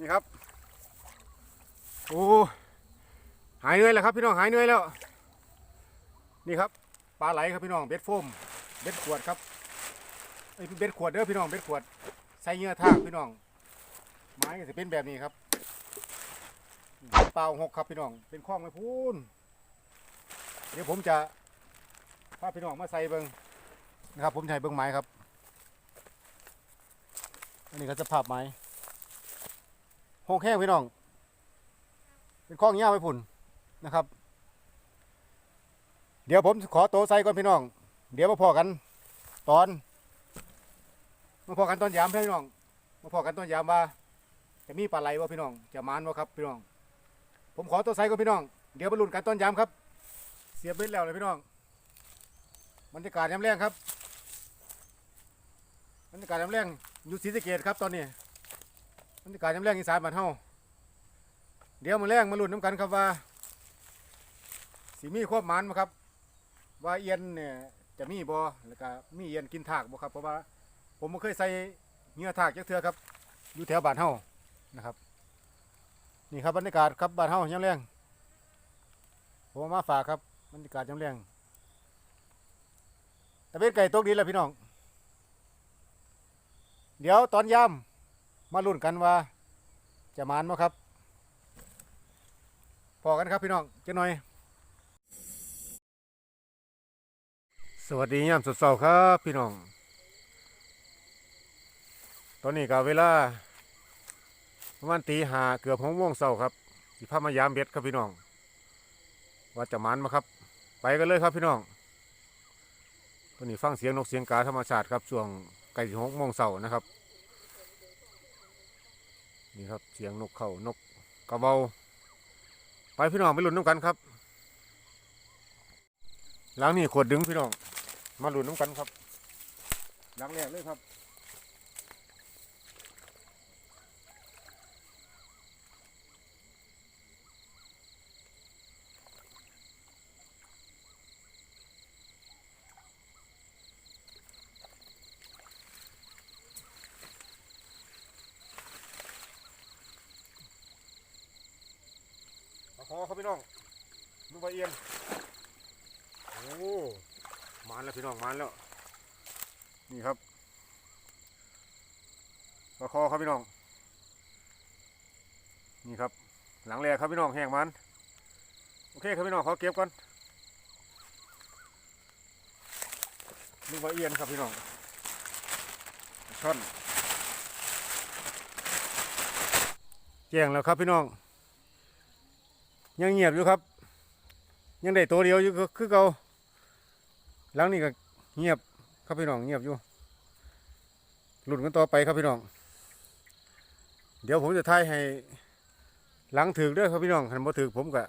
นี่ครับ โอ้หายเหนื่อยแล้วครับพี่น้องหายเหนื่อยแล้ว นี่ครับปลาไหลครับพี่น้องเบ็ดโฟมเบ็ดขวดครับไอ้เบ็ดขวดเด้อพี่น้องเบ็ดขวดใส่เหงื่อทากพี่น้อง ไม้ก็จะเป็นแบบนี้ครับเปล่าหกครับพี่น้อง เป็นข้องไม่พูนเดี๋ยวผมจะพาพี่น้องมาใส่เบิงนะครับ ผมให้เบิงไม้ครับ อันนี้ก็จะภาพไม้ หกแห้งพี่น้อง เป็นข้องเงี้ยาไปพุ่นนะครับ เดี๋ยวผมขอโตวใส่ก่อนพี่น้อง เดี๋ยวมาพอกัน ตอนมาพอกันตอนยามพี่น้องมาพอกันตอนยามว่า จะมีปลาไหลวะพี่น้อง จะมานวะครับพี่น้อง ผมขอโตัวใส่ก่อนพี่น้อง เดี๋ยวมาลุ้นกันตอนยามครับ เสียบเบ็ดแล้วเลยพี่น้องบรรยากาศยามแรงครับบรรยากาศยามแรงอยู่ศรีสะเกดครับตอนนี้ บรรยากาศยามแรงอีสานบ้านเฮาเดี๋ยวมาแรงมาลุ้นน้ำกันครับว่าสีมีควบหมันบ่ครับ ว่าเอียนเนี่ยจะมีบ่แล้วก็มีเอียนกินทากบ่ครับเพราะว่า ผมบ่เคยใส่เหงื่อทากจักเทื่อครับอยู่แถวบ้านเฮานะครับ นี่ครับบรรยากาศครับบ้านเฮายามแรงผมมาฝากครับบรรยากาศยามแรงต่เป็นไก่ตกดินแล้วพี่น้อง เดี๋ยวตอนยา มาลุ้นกันว่า จะมานบ่ครับพอกันครับพี่น้องเจ้าหน่อย สวัสดียามสดเสาร์ครับพี่น้อง ตอนนี้ก็เวลาประมาณตีหาเกือบหกโมงเสาร์ครับสิพามายามเบ็ดครับพี่น้อง ว่าจะมันมาครับ ไปกันเลยครับพี่น้องตอนนี้ฟังเสียงนกเสียงกาธรรมชาติครับช่วงใกล้หกโมงเสาร์นะครับ นี่ครับเสียงนกเขานกกระเบาไปพี่น้องไปลุ้นน้ำกันครับล้างนี่ขวดดึงพี่น้อง มาลุ้นน้ำกันครับล้างแรกเลยครับ คอครับพี่น้องลูกปลาเอียนโอ้มานแล้วพี่น้องมานแล้ว นี่ครับปลาคอครับพี่น้อง นี่ครับ หลังแรกครับพี่น้องแห้งมัน โอเคครับพี่น้องขอเก็บก่อนลูกปลาเอียนครับพี่น้องช่อนแจ้งแล้วครับพี่น้อง ยังเงียบอยู่ครับ ยังได้ตัวเดียวอยู่คือเก่าหลังนี้ก็เงียบครับพี่น้องเงียบอยู่หลุดกันต่อไปครับพี่น้อง เดี๋ยวผมจะทายให้หลังถือด้วยครับพี่น้องหันบ่ถือผมก็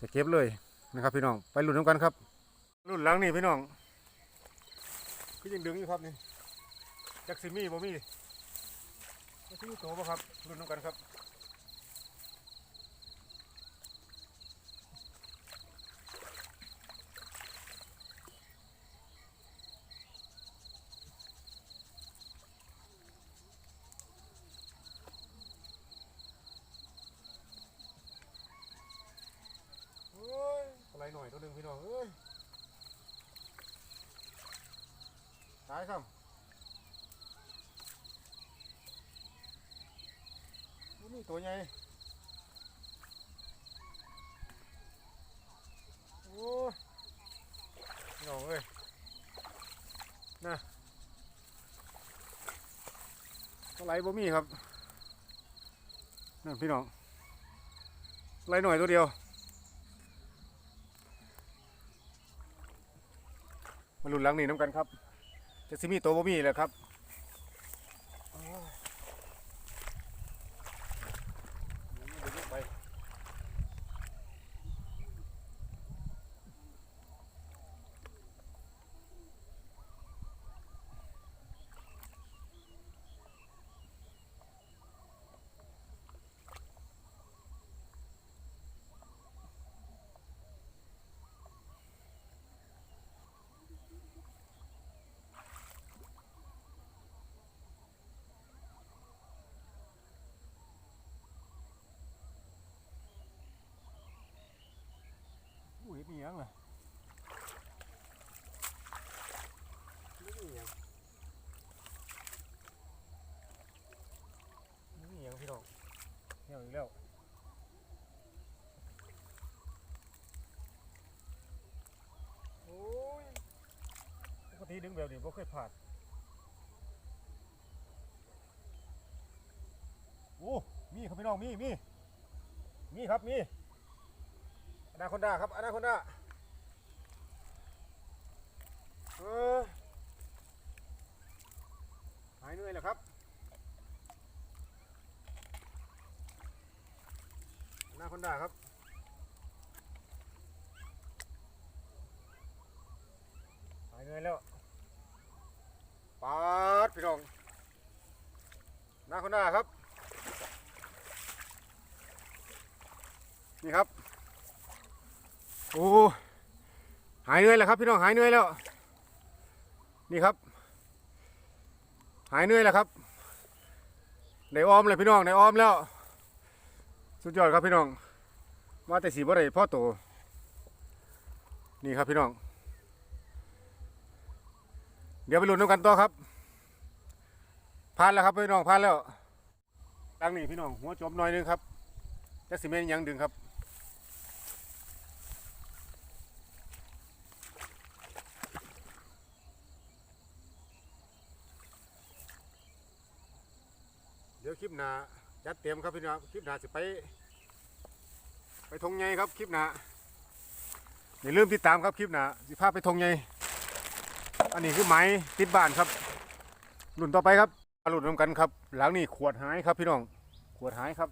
จะเก็บเลยนะครับพี่น้องไปหลุดน้ำกันครับรุ่นหลังนี่พี่น้องก็ยังดึงอยู่ครับนี่จักซิมี่บ่มีจักซิมี่โตบ่ครับรุ่นน้ำกันครับ เฮ้ อะไรหน่อยตัวหนึ่งพี่น้องเอ้ยตายซ้ำบ่มีตัวใหญ่โอ้ยพี่น้องเอ้ยน่ะอะไรบ่มีครับนั่นพี่น้องไรหน่อยตัวเดียว มาลุ้นหลังนี่น้ำกันครับจะซิมีตัวบ่มีแหล้วครับ ดึงแบบนี้บ่เคยผ่านโอ้มีครับพี่น้องมีมีมีครับมีอนาคอนดาครับอนาคอนดาเออหายเหนื่อยแล้วครับอนาคอนดาครับหายเหนื่อยแล้ว ปาดพี่น้องอนาคอนดาครับ นี่ครับ โอ้หายเหนื่อยแล้วครับพี่น้องหายเหนื่อยแล้ว นี่ครับ หายเหนื่อยแล้วครับได้ออมเลยพี่น้องได้ออมแล้ว สุดยอดครับพี่น้อง มาแต่สีบ่ได้พ่อโตนี่ครับพี่น้อง เดี๋ยวไปลุ้นน้ำกันต่อครับผ่านแล้วครับพี่น้องผ่านแล้วตั้งนี่พี่น้องหัวจมหน่อยหนึงครับจะสิเมนยังดึงครับเดี๋ยวคลิปหนาจัดเต็มครับพี่น้องคลิปหนาจะไป ไปทงไงครับคลิปหนาอย่าลืมติดตามครับคลิปหนาสิพาพไปทงไง อันนี้คือไม้ติดบ้านครับรุ่นต่อไปครับรุ่นรวมกันครับ หลังนี้ขวดหายครับพี่น้อง ขวดหายครับ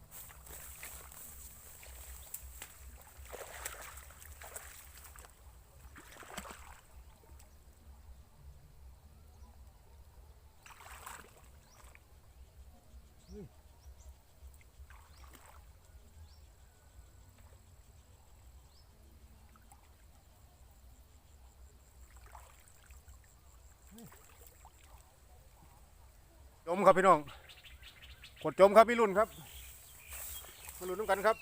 มครับพี่น้องกดจมครับพี่รุ่นครับมารุ่นกันครับ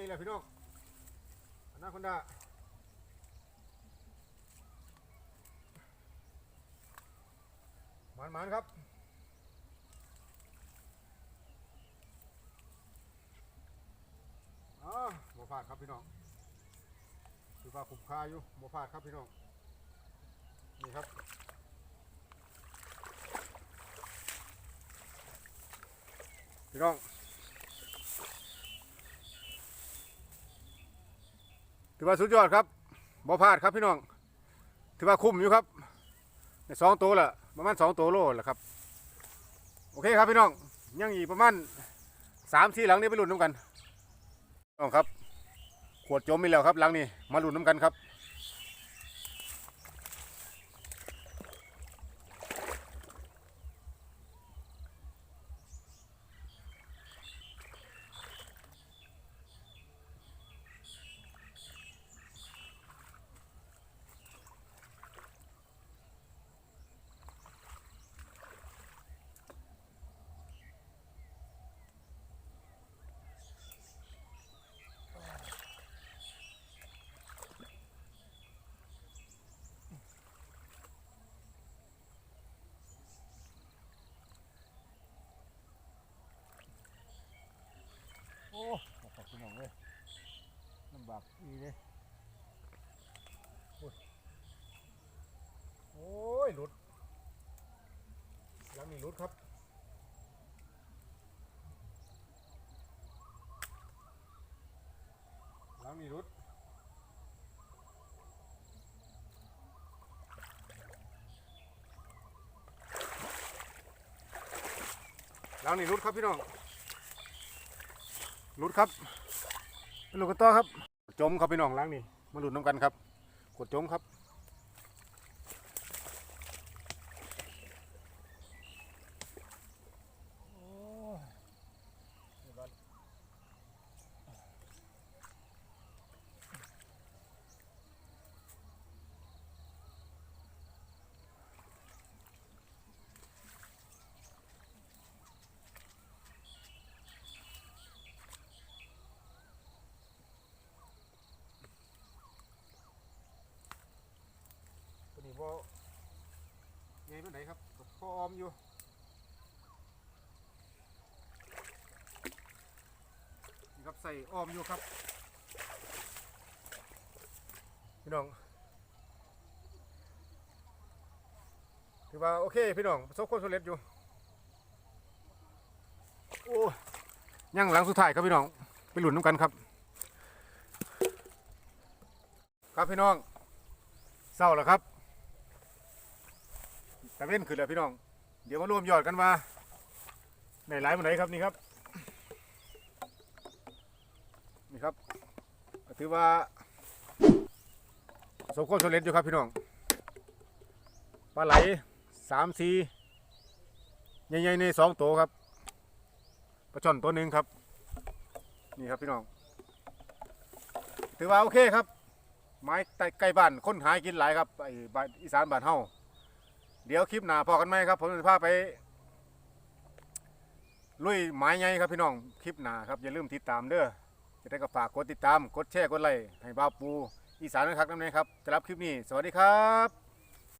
อกไงเลยพี่น้องอนาคอนดาหมานหมานๆครับอ๋อบ่พลาดครับพี่น้องคือว่าคุ้มค่าอยู่บ่พลาดครับพี่น้อง นี่ครับพี่น้อง ถือว่าสุดยอดครับบ่พลาดครับพี่น้อง ถือว่าคุ้มอยู่ครับในสองตัวละประมาณสองตัวโลแหละครับ โอเคครับพี่น้อง ยังอีกประมาณสามสี่หลังนี้ไปหลุดน้ำกันน้องครับ ขวดจมมีแล้วครับหลังนี้มาหลุดน้ำกันครับ โอ้ขอบคุณน้องเลย ลำบากอีเลยโอ้ยโอ้ยหลุดยังนี่หลุดครับหลังนี่หลุดหลังนี่รุดครับพี่น้องรุดครับเป็นลูกกระต้อครับ จมครับพี่น้องล้างนี่มาหลุดน้ำกันครับ กดจมครับ ตัวนี้ บ่ไงเป็นไหนครับก็พอออมอยู่นี่ครับใส่ออมอยู่ครับพี่น้องถือว่าโอเคพี่น้องประสบความสำเร็จอยู่โอ้ยังหลังสุดท้ายครับพี่น้องไปหลุนน้ำกันครับ ครับพี่น้องเศร้าแล้วครับ ตะเว้นขึ้นแล้วพี่น้อง เดี๋ยวมารวมยอดกันว่าในหลายมันไหนครับนี่ครับ นี่ครับถือว่าสบความสำเร็จอยู่ครับพี่น้องปลาไหลสามสีใหญ่ๆในสองตัวครับปลาช่อนตัวหนึ่งครับ นี่ครับพี่น้อง ถือว่าโอเคครับไม้ใต้ใกล้บ้านคนหากินหลายครับไอ้บ้านอีสานบ้านเฮา เดี๋ยวคลิปหน้าพอกันไหมครับ ผมจะพาไป ลุยไม้ไงครับพี่น้องคลิปหน้าครับอย่าลืมติดตามเด้อจะได้ก็ฝากกดติดตาม กดแชร์กดไลค์ให้บ้าปูอีสานนะครับนั่นเองครับจะรับคลิปนี้ สวัสดีครับ